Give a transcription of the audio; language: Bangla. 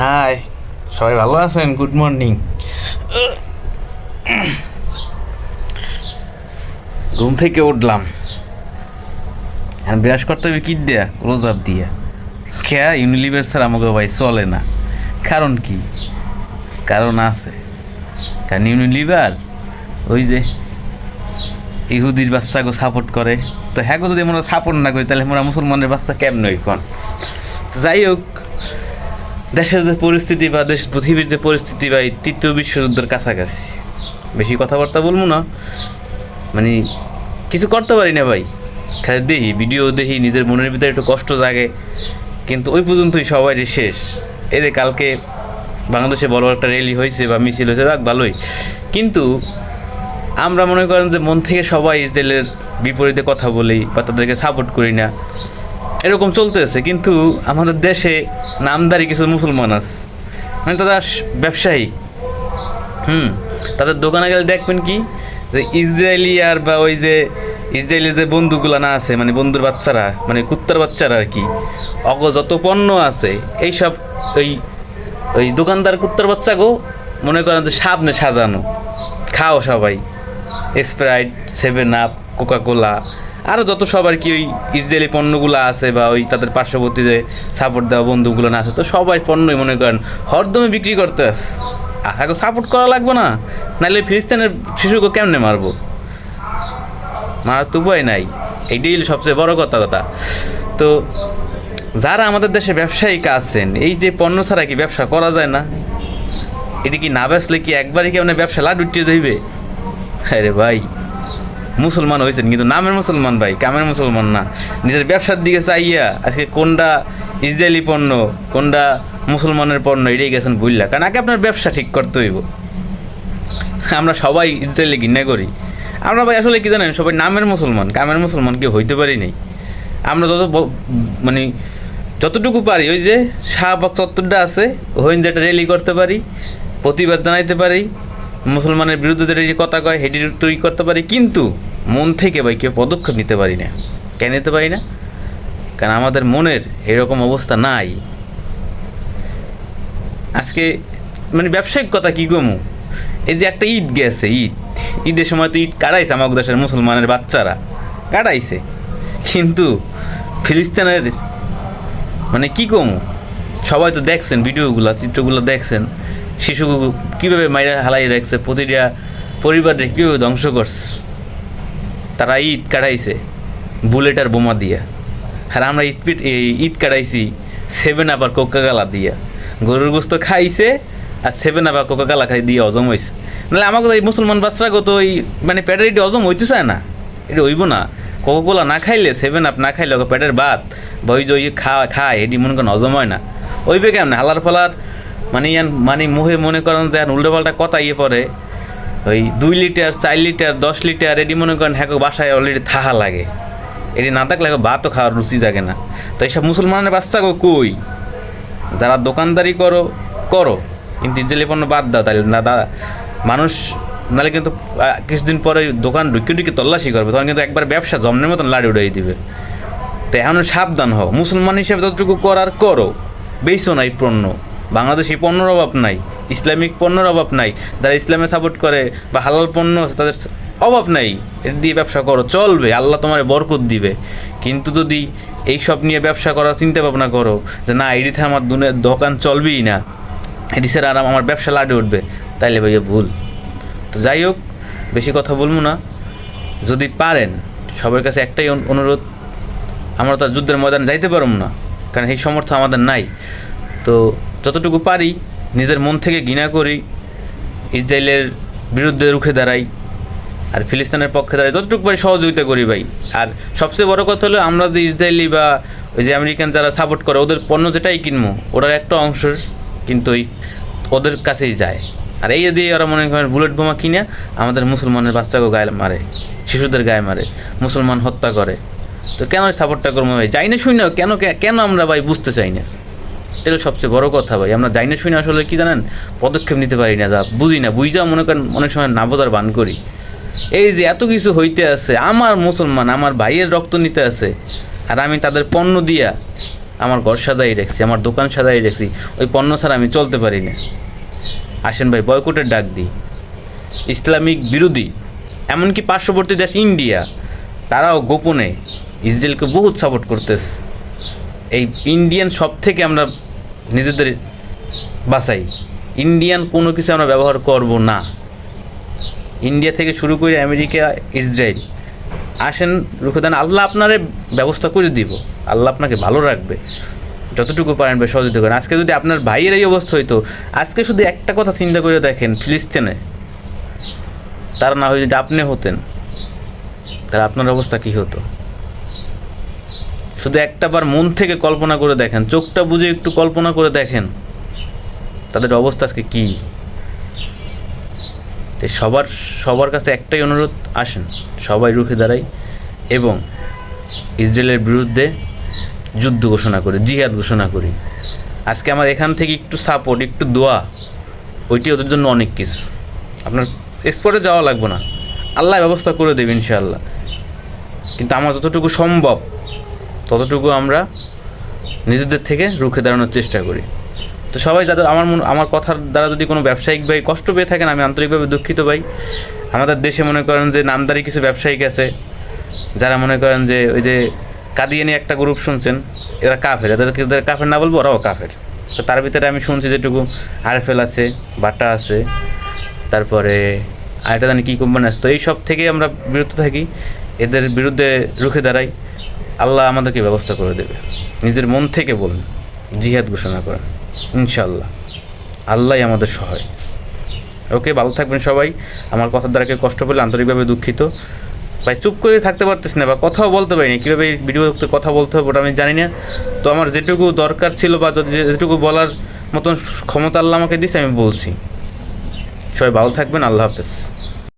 হাই সবাই ভালো আছেন? গুড মর্নিং ঘুম থেকে উঠলাম। বিরাজ করতে হবে কি দেয়া? ক্লোজ আপ দিয়া। খেয়া ইউনিলিভার স্যার আমাকে ভাই চলে না। কারণ কি? কারণ আছে। কারণ ইউনিলিভার ওই যে ইহুদির বাচ্চাকে সাপোর্ট করে। তো হ্যাঁ যদি আমরা সাপোর্ট না করি, তাহলে আমরা মুসলমানের বাচ্চা কেমন হই, কন? যাই হোক দেশের যে পরিস্থিতি বা দেশ, পৃথিবীর যে পরিস্থিতি বা এই তৃতীয় বিশ্বযুদ্ধের কাছাকাছি। বেশি কথাবার্তা বলব না। মানে কিছু করতে পারি না ভাই। খালি দেখি, ভিডিও দেখি, নিজের মনের ভিতরে একটু কষ্ট জাগে। কিন্তু ওই পর্যন্তই সবারই শেষ। যে কালকে বাংলাদেশে বড় একটা র্যালি হয়েছে বা মিছিল হয়েছে, যাক, ভালোই। কিন্তু আমরা মনে করেন যে মন থেকে সবাই ইসরায়েলের বিপরীতে কথা বলি বা তাদেরকে সাপোর্ট করি না। এরকম চলতেছে, কিন্তু আমাদের দেশে নামদারি কিছু মুসলমান আছে। মানে তারা ব্যবসায়ী। হুম, তাদের দোকানে গেলে দেখবেন কি? যে ইসরায়েলি আর বা ওই যে ইসরায়েলি যে বন্ধুগুলো না আছে মানে বন্ধুর বাচ্চারা মানে কুত্তার বাচ্চারা আর কি, অগ যত পণ্য আছে, এইসব ওই ওই দোকানদার কুত্তার বাচ্চাগো মনে করেন যে সামনে সাজানো। খাও সবাই। Sprite seven up Coca Cola আরও যত সবার কি ওই ইসরায়েলি পণ্যগুলো আছে বা ওই তাদের পার্শ্ববর্তী যে সাপোর্ট দেওয়া বন্ধুগুলো না আছে, তো সবাই পণ্যই মনে করেন হরদমে বিক্রি করতে আস আগে সাপোর্ট করা লাগবে না, নাহলে ফিলিস্তিনের শিশুকে কেমনে মারবো? মারার তো উপায় নাই, এইটাই সবচেয়ে বড় কথা কথা। তো যারা আমাদের দেশে ব্যবসায়িক আছেন, এই যে পণ্য ছাড়া কি ব্যবসা করা যায় না? এটি কি না বেচলে কি একবারই কি আপনার ব্যবসা লাড উঠিয়ে যাইবে আরে ভাই মুসলমান হয়েছেন, কিন্তু নামের মুসলমান ভাই, কামের মুসলমান না। নিজের ব্যবসার দিকে চাইয়া আজকে কোনটা ইসরায়েলি পণ্য কোনটা মুসলমানের পণ্য, এটাই গেছেন বুঝলা কারণ আগে আপনার ব্যবসা ঠিক করতে হইব। আমরা সবাই ইসরায়েলি ঘৃণা করি। আমরা ভাই আসলে কি জানেন, সবাই নামের মুসলমান, কামের মুসলমান কেউ হইতে পারি নাই। আমরা যত মানে যতটুকু পারি, ওই যে শাহবাগ চত্বরটা আছে, ওই যেটা র্যালি করতে পারি, প্রতিবাদ জানাইতে পারি মুসলমানের বিরুদ্ধে যেটা যে কথা কয়, হেঁটে তৈরি করতে পারি, কিন্তু মন থেকে ভাই কেউ পদক্ষেপ নিতে পারি না। কেন নিতে পারি না? কারণ আমাদের মনের এরকম অবস্থা নাই। আজকে মানে ব্যবসায়িক কথা কি গমু এই যে একটা ঈদ গেছে, ঈদ। ঈদের সময় তো ঈদ কাটাইছে আমাদের দেশের মুসলমানের বাচ্চারা। কাটাইছে। কিন্তু ফিলিস্তিনের মানে কি কমু? সবাই তো দেখছেন, ভিডিওগুলো, চিত্রগুলো দেখছেন। শিশু কীভাবে মাইরা হালাই রাখছে, প্রতিটা পরিবারে কীভাবে ধ্বংস করছে? তারা ঈদ কাটাইছে, বুলেট আর বোমা দিয়া। আর আমরা এই ঈদ কাটাইছি সেভেন আবার কোকা গালা দিয়া। গরুর গোস্ত খাইছে আর সেভেন আবার কোকা গালা খাই দিয়ে হজম হয়েছে নাহলে আমাকে এই মুসলমান বাচ্চারা তো ওই মানে পেটের এটি হজম হইতে চায় না। এটা হইব না। কোকা কোলা না খাইলে সেভেন আপ না খাইলে ওকে পেটের ভাত বা ওই যে খাওয়া খায়, এটি মনে করেন হজম হয় না। ওইবে কেমন? হালার ফালার মানে ইয়ান মানে মুহে মনে করেন যে উল্টো পাল্টা কথা ইয়ে পরে, ওই দুই লিটার, চার লিটার, দশ লিটার, এটি মনে করেন হ্যাঁ বাসায় অলরেডি থাহা লাগে। এটি না থাকলে হ্যাঁ ভাতও খাওয়ার রুচি জাগে না। তো এইসব মুসলমানের বাচ্চা গো কই? যারা দোকানদারি করো করো। কিন্তু ইজরায়েলি পণ্য বাদ দাও তাহলে না দাদা মানুষ নাহলে কিন্তু কিছুদিন পরে দোকান ঢুকে ঢুকে তল্লাশি করবে, তখন কিন্তু একবার ব্যবসা জমনের মতন লাড়ি উড়াই দিবে। তো এখন সাবধান হও। মুসলমান হিসেবে যতটুকু করার করো বেশো নাই পণ্য। বাংলাদেশি পণ্যর অভাব নাই, ইসলামিক পণ্যর অভাব নাই, যারা ইসলামে সাপোর্ট করে বা হালাল পণ্য আছে তাদের অভাব নাই, এটা দিয়ে ব্যবসা করো, চলবে, আল্লাহ তোমার বরকত দিবে। কিন্তু যদি এই সব নিয়ে ব্যবসা করার চিন্তা ভাবনা করো, যে না এডিতে আমার দুনের দোকান চলবেই না এটি স্যার আর আমার ব্যবসা লাডে উঠবে, তাইলে ভাইয়া ভুল। তো যাই হোক, বেশি কথা বলব না, যদি পারেন, সবার কাছে একটাই অনুরোধ, আমরা তো যুদ্ধের ময়দানে যাইতে পারব না, কারণ এই সমর্থ আমাদের নাই। তো যতটুকু পারি নিজের মন থেকে ঘৃণা করি, ইসরায়েলের বিরুদ্ধে রুখে দাঁড়াই, আর ফিলিস্তিনের পক্ষে দাঁড়াই, যতটুকু পারি সহযোগিতা করি ভাই। আর সবচেয়ে বড় কথা হলো আমরা যে ইসরায়েলি বা ওই যে আমেরিকান যারা সাপোর্ট করে, ওদের পণ্য যেটাই কিনবো ওটার একটা অংশ কিন্তু ওই ওদের কাছেই যায়। আর এই দিয়ে ওরা মনে করেন বুলেট বোমা কিনে আমাদের মুসলমানের বাচ্চাকে গায়ে মারে, শিশুদের গায়ে মারে, মুসলমান হত্যা করে। তো কেন সাপোর্টটা করব ভাই? যাই না শুনি না কেন কেন আমরা ভাই বুঝতে চাই না? এটা সবচেয়ে বড় কথা ভাই। আমরা যাই না শুনি আসলে কি জানেন? পদক্ষেপ নিতে পারি না, যা বুঝি না। বুঝাও মনে করেন অনেক সময় না বোঝার বান করি। এই যে এত কিছু হইতে আছে, আমার মুসলমান, আমার ভাইয়ের রক্ত নিতে আছে, আর আমি তাদের পণ্য দিয়া আমার ঘর সাজাই রাখছি, আমার দোকান সাজাই রাখছি, ওই পণ্য ছাড়া আমি চলতে পারি না। আসেন ভাই, বয়কটের ডাক দিই। ইসলামিক বিরোধী, এমনকি পার্শ্ববর্তী দেশ ইন্ডিয়া, তারাও গোপনে ইসরায়েলকে বহুত সাপোর্ট করতেছে। এই ইন্ডিয়ান সব থেকে আমরা নিজেদের বাসাই। ইন্ডিয়ান কোনো কিছু আমরা ব্যবহার করব না। ইন্ডিয়া থেকে শুরু করে আমেরিকা, ইসরায়েল। আসেন, রুখে দেন, আল্লাহ আপনারে ব্যবস্থা করে দিব। আল্লাহ আপনাকে ভালো রাখবে। যতটুকু পারেন ভাই, সহযোগিতা করেন। আজকে যদি আপনার ভাইয়ের এই অবস্থা হইতো, আজকে শুধু একটা কথা চিন্তা করে দেখেন, ফিলিস্তিনে। তারা না হয়ে যদি আপনি হতেন, তাহলে আপনার অবস্থা কী হতো? শুধু একটা বার মন থেকে কল্পনা করে দেখেন, চোখটা বুঝে একটু কল্পনা করে দেখেন, তাদের অবস্থা আজকে কী? তো সবার সবার কাছে একটাই অনুরোধ, আসেন, সবাই রুখে দাঁড়াই এবং ইসরায়েলের বিরুদ্ধে যুদ্ধ ঘোষণা করি, জিহাদ ঘোষণা করি। আজকে আমার এখান থেকে একটু সাপোর্ট একটু দোয়া, ওইটি ওদের জন্য অনেক কিছু। আপনার স্পটে যাওয়া লাগবে না। আল্লাহ ব্যবস্থা করে দেবে ইনশাআল্লাহ। কিন্তু আমার যতটুকু সম্ভব ততটুকু আমরা নিজেদের থেকে রুখে দাঁড়ানোর চেষ্টা করি। তো সবাই যাদের আমার মন, আমার কথার দ্বারা যদি কোনো ব্যবসায়িক ভাই কষ্ট পেয়ে থাকেন, আমি আন্তরিকভাবে দুঃখিত ভাই। আমাদের দেশে মনে করেন যে নামদারি কিছু ব্যবসায়িক আছে, যারা মনে করেন যে ওই যে কাদিয়ানি একটা গ্রুপ শুনছেন, এরা কাফের। এদেরকে এদের কাফের না বলব, ওরাও কাফের। তো তার ভিতরে আমি শুনছি যেটুকু আরএফএল আছে, বাটা আছে, তারপরে আরেকটা জানি কী কোম্পানি আছে। তো এই সব থেকে আমরা বিরত থাকি, এদের বিরুদ্ধে রুখে দাঁড়াই। আল্লাহ আমাদেরকে ব্যবস্থা করে দেবে। নিজের মন থেকে বলুন, জিহাদ ঘোষণা করেন ইনশাল্লাহ আল্লাহই আমাদের সহায়। ওকে, ভালো থাকবেন সবাই। আমার কথার দ্বারা কেউ কষ্ট পেলে আন্তরিকভাবে দুঃখিত। ভাই, চুপ করে থাকতে পারতেছি না, বা কথাও বলতে পারিনি। কীভাবে এই ভিডিওতে কথা বলতে হবে ওটা আমি জানি না। তো আমার যেটুকু দরকার ছিল বা যেটুকু বলার মতন ক্ষমতা আল্লাহ আমাকে দিছে, আমি বলছি। সবাই ভালো থাকবেন, আল্লাহ হাফেজ।